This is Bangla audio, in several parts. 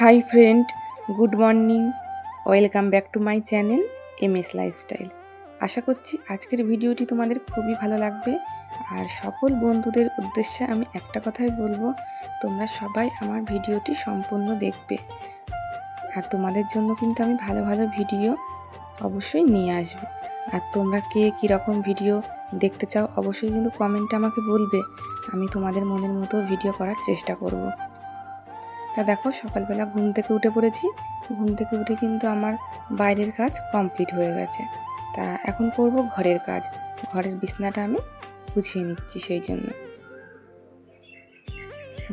Hi friend good morning welcome back to my channel M S lifestyle আশা করছি আজকের ভিডিওটি তোমাদের খুবই ভালো লাগবে। আর সকল বন্ধুদের উদ্দেশ্যে আমি একটা কথাই বলব, তোমরা সবাই আমার ভিডিওটি সম্পূর্ণ দেখবে। আর তোমাদের জন্য কিন্তু আমি ভালো ভালো ভিডিও অবশ্যই নিয়ে আসব। আর তোমরা কে কীরকম ভিডিও দেখতে চাও, অবশ্যই কিন্তু কমেন্টে আমাকে বলবে। আমি তোমাদের মনের মতো ভিডিও করার চেষ্টা করব। তা দেখো, সকালবেলা ঘুম থেকে উঠে পড়েছি। ঘুম থেকে উঠে কিন্তু আমার বাইরের কাজ কমপ্লিট হয়ে গেছে। তা এখন করব ঘরের কাজ। ঘরের বিছানাটা আমি গুছিয়ে নিচ্ছি সেই জন্য।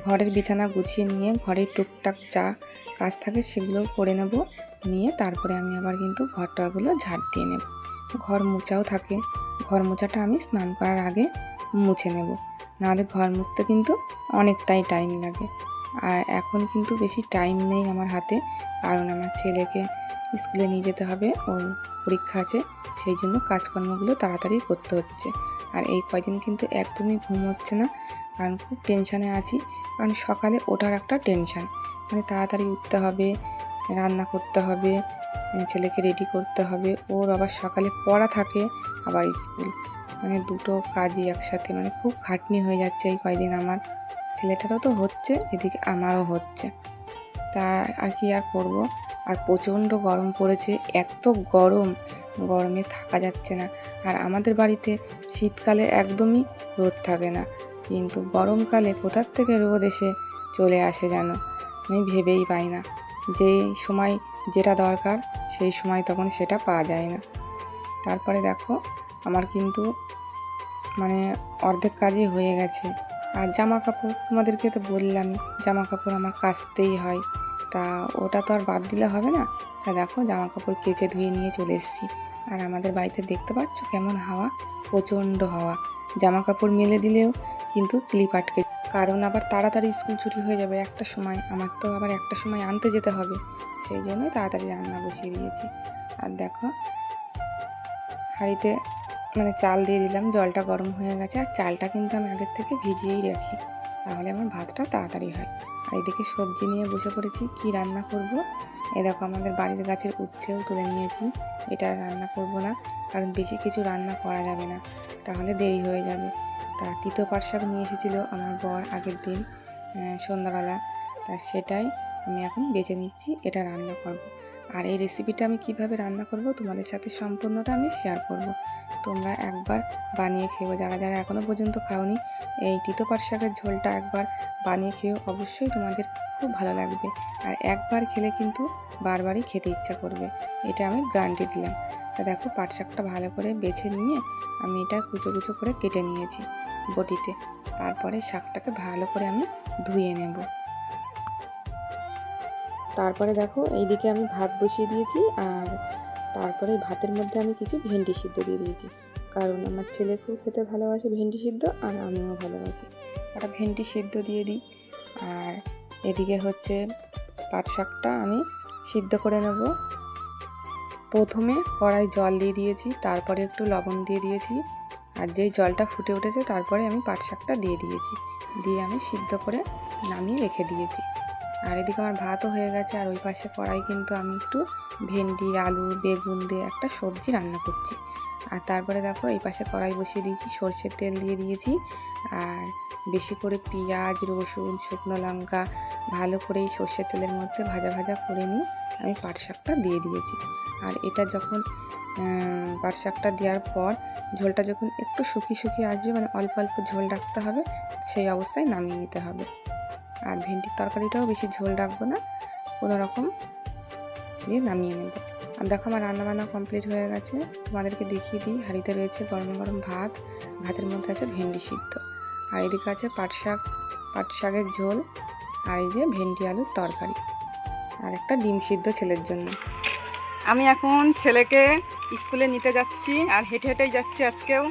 ঘরের বিছানা গুছিয়ে নিয়ে ঘরের টুকটাক যা কাজ থাকে সেগুলো করে নেব। নিয়ে তারপরে আমি আবার কিন্তু ঘরটাগুলো ঝাড় দিয়ে নেব। ঘর মোছাও থাকে। ঘর মোছাটা আমি স্নান করার আগে মুছে নেব। নাহলে ঘর মুছতে কিন্তু অনেকটাই টাইম লাগে। আর এখন কিন্তু বেশি টাইম নেই আমার হাতে, কারণ আমার ছেলেকে স্কুলে নিয়ে যেতে হবে, ওর পরীক্ষা আছে, সেই জন্য কাজকর্মগুলো তাড়াতাড়ি করতে হচ্ছে। আর এই কয়দিন কিন্তু একদমই ঘুম হচ্ছে না, কারণ খুব টেনশানে আছি, কারণ সকালে ওঠার একটা টেনশান মানে তাড়াতাড়ি উঠতে হবে, রান্না করতে হবে, ছেলেকে রেডি করতে হবে, ওর আবার সকালে পড়া থাকে, আবার স্কুল মানে দুটো কাজই একসাথে মানে খুব খাটনি হয়ে যাচ্ছে এই কয়দিন আমার। ছেলেটারও তো হচ্ছে, এদিকে আমারও হচ্ছে। তা আর কি আর করব? আর প্রচণ্ড গরম পড়েছে, এত গরম। গরমে থাকা যাচ্ছে না। আর আমাদের বাড়িতে শীতকালে একদমই রোদ থাকে না। কিন্তু গরমকালে কোথার থেকে রোদ এসে চলে আসে যেন? আমি ভেবেই পাই না। যেই সময় যেটা দরকার, সেই সময় তখন সেটা পাওয়া যায় না। তারপরে দেখো, আমার কিন্তু মানে অর্ধেক কাজই হয়ে গেছে। আর জামা কাপড় তোমাদেরকে তো বললামই জামা কাপড় আমার কাচতেই হয়। তা ওটা তো আর বাদ দিলে হবে না? তা দেখো জামা কাপড় কেচে ধুয়ে নিয়ে চলে এসেছি। আর আমাদের বাড়িতে দেখতে পাচ্ছ কেমন হাওয়া? প্রচণ্ড হাওয়া। জামা কাপড় মেলে দিলেও কিন্তু ক্লিপ আটকে কারণ আবার তাড়াতাড়ি স্কুল ছুটি হয়ে যাবে একটা সময়, আমার তো আবার একটা সময় আনতে যেতে হবে। সেই জন্যই তাড়াতাড়ি রান্না বসিয়ে দিয়েছি। আর দেখো, হাঁড়িতে মানে চাল দিয়ে দিলাম, জলটা গরম হয়ে গেছে। আর চালটা কিন্তু আমি আগের থেকে ভিজিয়েই রাখি। তাহলে আমার ভাতটা তাড়াতাড়ি হয়। আর এদিকে সবজি নিয়ে বসে পড়েছি, কি রান্না করব? এ দেখো আমাদের বাড়ির গাছের উচ্ছেও তুলে নিয়েছি। এটা রান্না করব না, কারণ বেশি কিছু রান্না করা যাবে না। তাহলে দেরি হয়ে যাবে। তা তিতো শাক নিয়ে এসেছিল আমার বর আগের দিন সন্ধ্যাবেলা। তা সেটাই আমি এখন বেছে নিচ্ছি, এটা রান্না করব। আর এই রেসিপিটা আমি কীভাবে রান্না করব তোমাদের সাথে সম্পূর্ণটা আমি শেয়ার করব। তোমরা একবার বানিয়ে খেও যারা যারা এখনও পর্যন্ত খাওনি, এই তিতো শাকের ঝোলটা একবার বানিয়ে খেও অবশ্যই তোমাদের খুব ভালো লাগবে। আর একবার খেলে কিন্তু বারবারই খেতে ইচ্ছা করবে। এটা আমি গ্যারান্টি দিলাম। তা দেখো, পাট শাকটা ভালো করে বেছে নিয়ে আমি এটা কুচো কুচো করে কেটে নিয়েছি বটিতে। তারপরে শাকটাকে ভালো করে আমি ধুয়ে নেব। তারপরে দেখো, এইদিকে আমি ভাত বসিয়ে দিয়েছি আর তারপরে ভাতের মধ্যে আমি কিছু ভেন্ডি সিদ্ধ দিয়ে দিয়েছি। কারণ আমার ছেলে খুব খেতে ভালোবাসে ভেন্ডি সিদ্ধ আর আমিও ভালোবাসি। একটা ভেন্ডি সিদ্ধ দিয়ে দিই। আর এদিকে হচ্ছে পাট শাকটা আমি সিদ্ধ করে নেব। প্রথমে কড়াই জল দিয়ে দিয়েছি, তারপরে একটু লবণ দিয়ে দিয়েছি। আর যেই জলটা ফুটে উঠেছে, তারপরে আমি পাট শাকটা দিয়ে দিয়েছি। দিয়ে আমি সিদ্ধ করে নামিয়ে রেখে দিয়েছি। আর এদিকে আমার ভাতও হয়ে গেছে, আর ওই পাশে কড়াই কিন্তু আমি একটু ভেন্ডি, আলু, বেগুন দিয়ে একটা সবজি রান্না করছি। আর তারপরে দেখো এই পাশে কড়াই বসিয়ে দিয়েছি, সর্ষের তেল দিয়ে দিয়েছি। আর বেশি করে পেঁয়াজ, রসুন, শুকনো লঙ্কা, ভালো করে এই সর্ষের তেলের মধ্যে ভাজা ভাজা করে নিয়ে আমি পাট শাকটা দিয়ে দিয়েছি। আর এটা যখন পাট শাকটা দেওয়ার পর ঝোলটা যখন একটু শুকিয়ে শুকিয়ে আসবে মানে অল্প অল্প ঝোল রাখতে হবে, সেই অবস্থায় নামিয়ে নিতে হবে। আর ভেন্ডির তরকারিটাও বেশি ঝোল রাখব না কোনো রকম দিয়ে নামিয়ে নেব। আর দেখো আমার রান্নাবান্না কমপ্লিট হয়ে গেছে। তোমাদেরকে দেখিয়ে দিই, হাঁড়িতে রয়েছে গরম গরম ভাত, ভাতের মধ্যে আছে ভেন্ডি সিদ্ধ। আর এদিকে আছে পাট শাক, পাট শাকের ঝোল, আর এই যে ভেন্ডি আলুর তরকারি। আর একটা ডিম সিদ্ধ ছেলের জন্য। আমি এখন ছেলেকে স্কুলে নিতে যাচ্ছি, আর হেঁটে হেঁটেই যাচ্ছি আজকেও।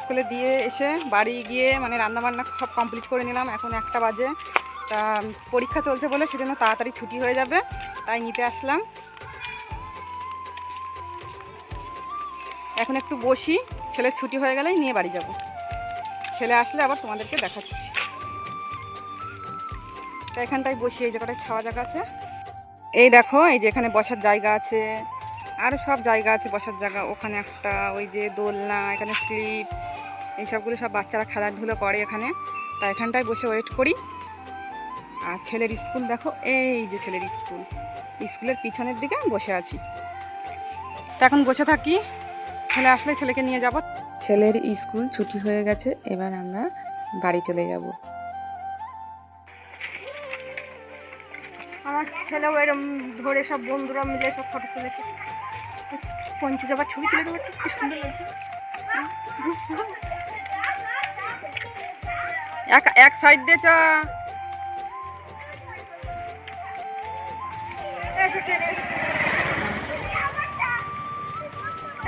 স্কুলে দিয়ে এসে বাড়ি গিয়ে মানে রান্নাবান্না সব কমপ্লিট করে নিলাম। এখন একটা বাজে। তা, পরীক্ষা চলছে বলে সেজন্য তাড়াতাড়ি ছুটি হয়ে যাবে, তাই নিতে আসলাম। এখন একটু বসি, ছেলের ছুটি হয়ে গেলেই নিয়ে বাড়ি যাব। ছেলে আসলে আবার তোমাদেরকে দেখাচ্ছি। তা এখানটায় বসি, এই জায়গাটায় ছাওয়া জায়গা আছে। এই দেখো, এই যে এখানে বসার জায়গা আছে। আরও সব জায়গা আছে বসার জায়গা। ওখানে একটা ওই যে দোলনা এখানে স্লিপ এইসবগুলো সব বাচ্চারা খেলাধুলো করে এখানে। তা এখানটায় বসে ওয়েট করি। আর ছেলের স্কুল দেখো এই যে ছেলের স্কুল। স্কুলের পিছনের দিকে আমি বসে আছি। তা এখন বসে থাকি। ছেলে আসলে ছেলেকে নিয়ে যাব। ছেলের স্কুল ছুটি হয়ে গেছে এবার আমরা বাড়ি চলে যাব। আমার ছেলেও এরম ধরে সব বন্ধুরা মিলে সব ফটো তুলেছে। পঞ্চু যাবার ছবি তুলে দেবো কি সুন্দর লাগছে। এক এক সাইড দিয়ে চা।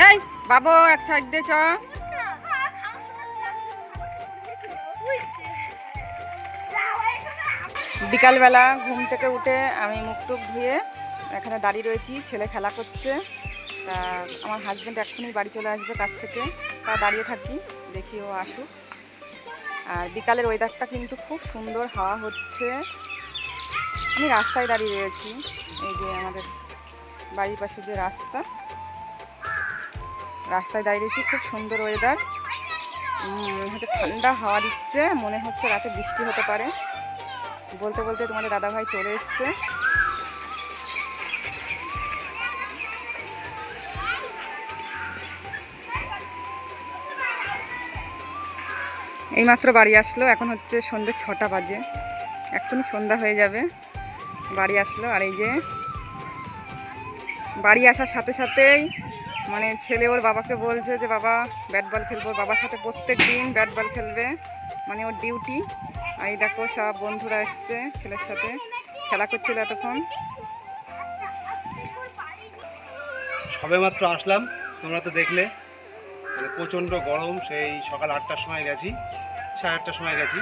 এই, বাবু, এক সাইড দিয়ে চা। বিকালবেলা ঘুম থেকে উঠে আমি মুখ টুক ধুয়ে এখানে দাঁড়িয়ে রয়েছি, ছেলে খেলা করছে। তা আমার হাজব্যান্ড এক্ষুনি বাড়ি চলে আসবে কাছ থেকে। তা দাঁড়িয়ে থাকি, দেখি ও আসুক। আর বিকালের ওয়েদারটা কিন্তু খুব সুন্দর, হাওয়া হচ্ছে। আমি রাস্তায় দাঁড়িয়ে রয়েছি, এই যে আমাদের বাড়ির পাশে যে রাস্তা। রাস্তায় দাঁড়িয়ে রয়েছি, খুব সুন্দর ওয়েদার হয়তো ঠান্ডা হাওয়া দিচ্ছে, মনে হচ্ছে রাতে বৃষ্টি হতে পারে। বলতে বলতে তোমাদের দাদাভাই চলে এসছে। এইমাত্র বাড়ি আসলো, এখন হচ্ছে সন্ধ্যে ছটা বাজে। এক্ষুনি সন্ধ্যা হয়ে যাবে, বাড়ি আসলো। আর এই যে বাড়ি আসার সাথে সাথেই মানে ছেলে ওর বাবাকে বলছে যে, বাবা ব্যাট বল খেলব। বাবার সাথে প্রত্যেক দিন ব্যাট বল খেলবে মানে ওর ডিউটি আর এই দেখো সব বন্ধুরা এসছে ছেলের সাথে, খেলা করছিল এতক্ষণ। সবে মাত্র আসলাম, তোমরা তো দেখলে। মানে প্রচণ্ড গরম, সেই সকাল আটটার সময় গেছি। সাড়ে আটটার সময় গেছি।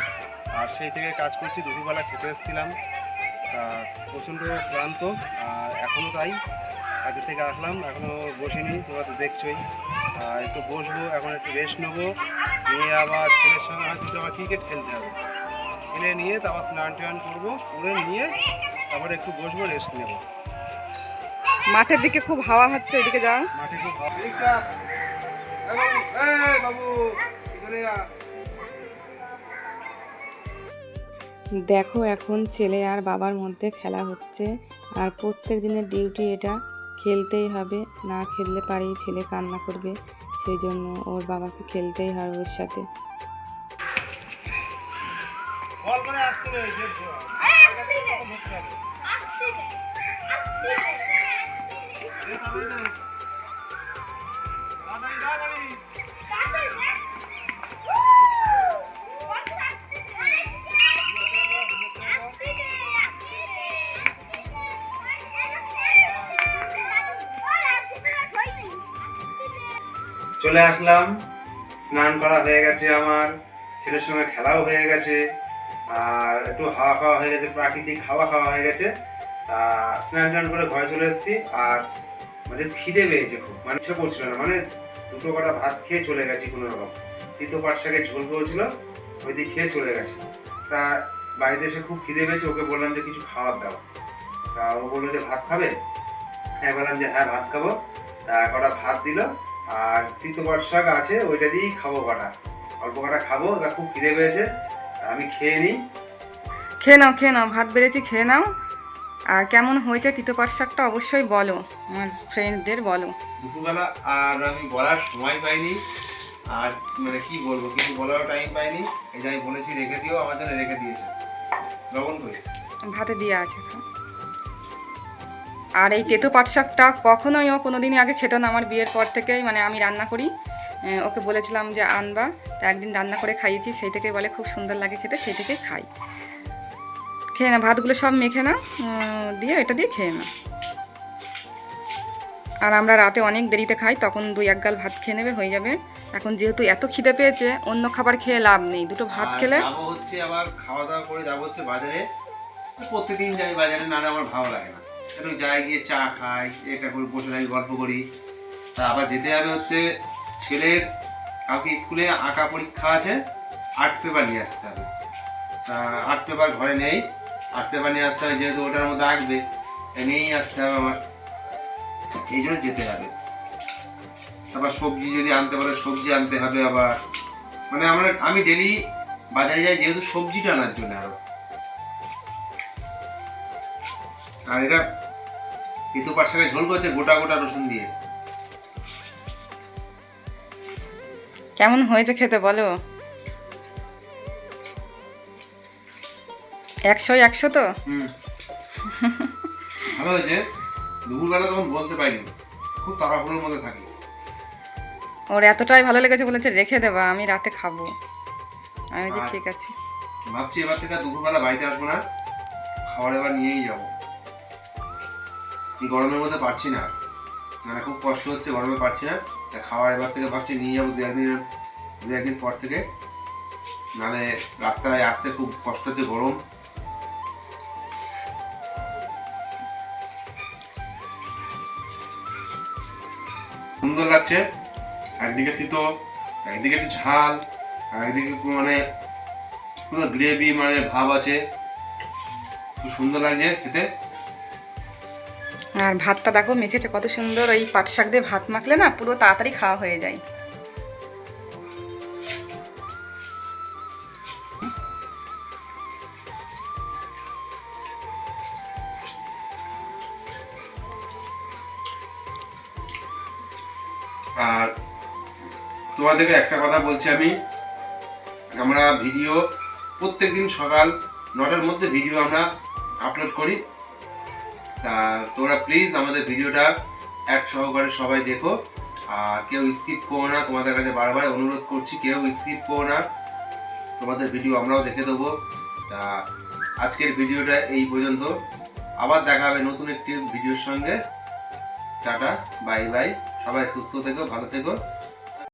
আর সেই থেকে কাজ করছি দুপুরবেলা খেতে এসেছিলাম। তা প্রচণ্ড ক্লান্ত আর এখনও তাই। কাজের থেকে আসলাম এখনও বসিনি তোমরা তো দেখছোই। আর একটু বসবো এখন একটু রেস্ট নেব। নিয়ে আবার ছেলের সঙ্গে হয়তো আবার ক্রিকেট খেলতে হবে। খেলে নিয়ে তারপর স্নান টান করব করে নিয়ে তারপরে একটু বসবো রেস্ট নেব। মাঠের দিকে খুব হাওয়া হচ্ছে এদিকে যাও। মাঠে খুব এই বাবু দেখো এখন ছেলে আর বাবার মধ্যে খেলা হচ্ছে আর প্রত্যেক দিনের ডিউটি এটা খেলতেই হবে না খেললে পারেই ছেলে কান্না করবে সেই জন্য ওর বাবাকে খেলতেই হবে ওর সাথে বল করে আসতে চলে আসলাম। স্নান করা হয়ে গেছে আমার। ছেলের সঙ্গে খেলাও হয়ে গেছে। আর একটু হাওয়া খাওয়া হয়ে গেছে, প্রাকৃতিক হাওয়া খাওয়া হয়ে গেছে। তা স্নান টান করে ঘরে চলে এসেছি আর মানে খিদে পেয়েছে খুব। মানে ইচ্ছে করছিল না। মানে দুটো কটা ভাত খেয়ে চলে গেছি কোনো রকম। তিতো পাট শাকের ঝোল করেছিল, ওই দিয়ে খেয়ে চলে গেছে। তা বাড়িতে এসে খুব খিদে পেয়েছে, ওকে বললাম যে কিছু খাবার দাও। তা ও বলল যে ভাত খাবে? হ্যাঁ বললাম যে হ্যাঁ ভাত খাব। তা কটা ভাত দিল আর তিতো পাট শাক আছে ওইটা দিয়েই খাব কটা। অল্প কটা খাব তা খুব খিদে পেয়েছে আমি খেয়ে নিই। খেয়ে নাও খেয়ে নাও ভাত বেড়েছি খেয়ে নাও। আর কেমন হয়েছে তিতো পাট শাকটা অবশ্যই বলো আমার ফ্রেন্ডদের বলো। দুপুরবেলা আর আমি বলার সময় পাইনি আর মানে কি বলব কিছু বলার টাইম পাইনি। এই যে আমি বলেছি রেখে দিও আমার জন্য রেখে দিয়েছে। লবণ করে ভাতে দিয়ে আছে। আর এই তেতো পাট শাকটা কখনোই ও কোনো দিনই আগে খেত না। আমার বিয়ের পর থেকেই মানে আমি রান্না করি। ওকে বলেছিলাম যে আনবা। তা একদিন রান্না করে খাইয়েছি সেই থেকে বলে খুব সুন্দর লাগে খেতে সেই থেকে খাই। খেয়ে না ভাতগুলো সব মেখে না দিয়ে এটা দিয়ে খেয়ে না। আর আমরা রাতে অনেক দেরিতে খাই তখন দুই এক গাল ভাত খেয়ে নেবে হয়ে যাবে। এখন যেহেতু এত খিদে পেয়েছে অন্য খাবার খেয়ে লাভ নেই। দুটো ভাত খেলে হচ্ছে আবার খাওয়া দাওয়া করে যাব হচ্ছে বাজারে। প্রত্যেকদিন যাই বাজারে না আমার ভালো লাগে না। একটু যাই গিয়ে চা খাই এটা করে বসে থাকি, গল্প করি। তা আবার যেতে হবে হচ্ছে ছেলের কাউকে স্কুলে আঁকা পরীক্ষা আছে, আর্ট পেপার নিয়ে আসতে হবে। তা আর্ট পেপার ঘরে নেই, আর্ট পেপার নিয়ে আসতে হবে, যেহেতু ওটার মধ্যে আঁকবে নিয়েই আসতে হবে আমার। এই জন্য যেতে হবে। আবার সবজি যদি আনতে পারে, সবজি আনতে হবে আবার। মানে আমরা, আমি ডেলি বাজারে যাই, যেহেতু সবজিটা আনার জন্য আরও। আর এটা পাট শাকের ঝোল করছে গোটা গোটা রসুন দিয়ে। কেমন হয়েছে খেতে বলো? একশো একশো তো? হুম। ভালো হয়েছে। দুপুরবেলা তখন বলতে পারিনি। খুব তাড়াহুড়োর মধ্যে থাকি। ওর এতটাই ভালো লেগেছে বলেছে রেখে দেবা আমি রাতে খাব। আমি যে ঠিক আছে। ভাবছি এবার থেকে দুপুরবেলা বাড়িতে আসব না। খাবার এবার নিয়েই যাব। এই গরমের মধ্যে পারছি না। মানে খুব কষ্ট হচ্ছে, গরমে পারছি না। তা খাবার এবার থেকে ভাবছি নিয়ে যাব দু একদিন দু একদিন পর থেকে। নাহলে রাস্তায় আসতে খুব কষ্ট হচ্ছে, গরম। সুন্দর লাগছে। একদিকে তিতো, একদিকে একটু ঝাল, আর একদিকে মানে পুরো গ্রেভি মানে ভাব আছে। খুব সুন্দর লাগছে খেতে। আর ভাতটা দেখো, মেখেছে কত সুন্দর ওই পাট শাক দিয়ে ভাত মাখলে না পুরো তাড়াতাড়ি খাওয়া হয়ে যায়। আর তোমাদেরকে একটা কথা বলছি আমি। আমরা ভিডিও প্রত্যেকদিন সকাল নটার মধ্যে ভিডিও আমরা আপলোড করি। তা তোমরা প্লিজ আমাদের ভিডিওটা এক সহকারে সবাই দেখো। আর কেউ স্কিপ করো না, তোমাদের কাছে বারবার অনুরোধ করছি, কেউ স্কিপ করো না। তোমাদের ভিডিও আমরাও দেখে দেবো। তা আজকের ভিডিওটা এই পর্যন্ত। আবার দেখা হবে নতুন একটি ভিডিওর সঙ্গে। টাটা বাই বাই সবাই সুস্থ থেকো, ভালো থেকো।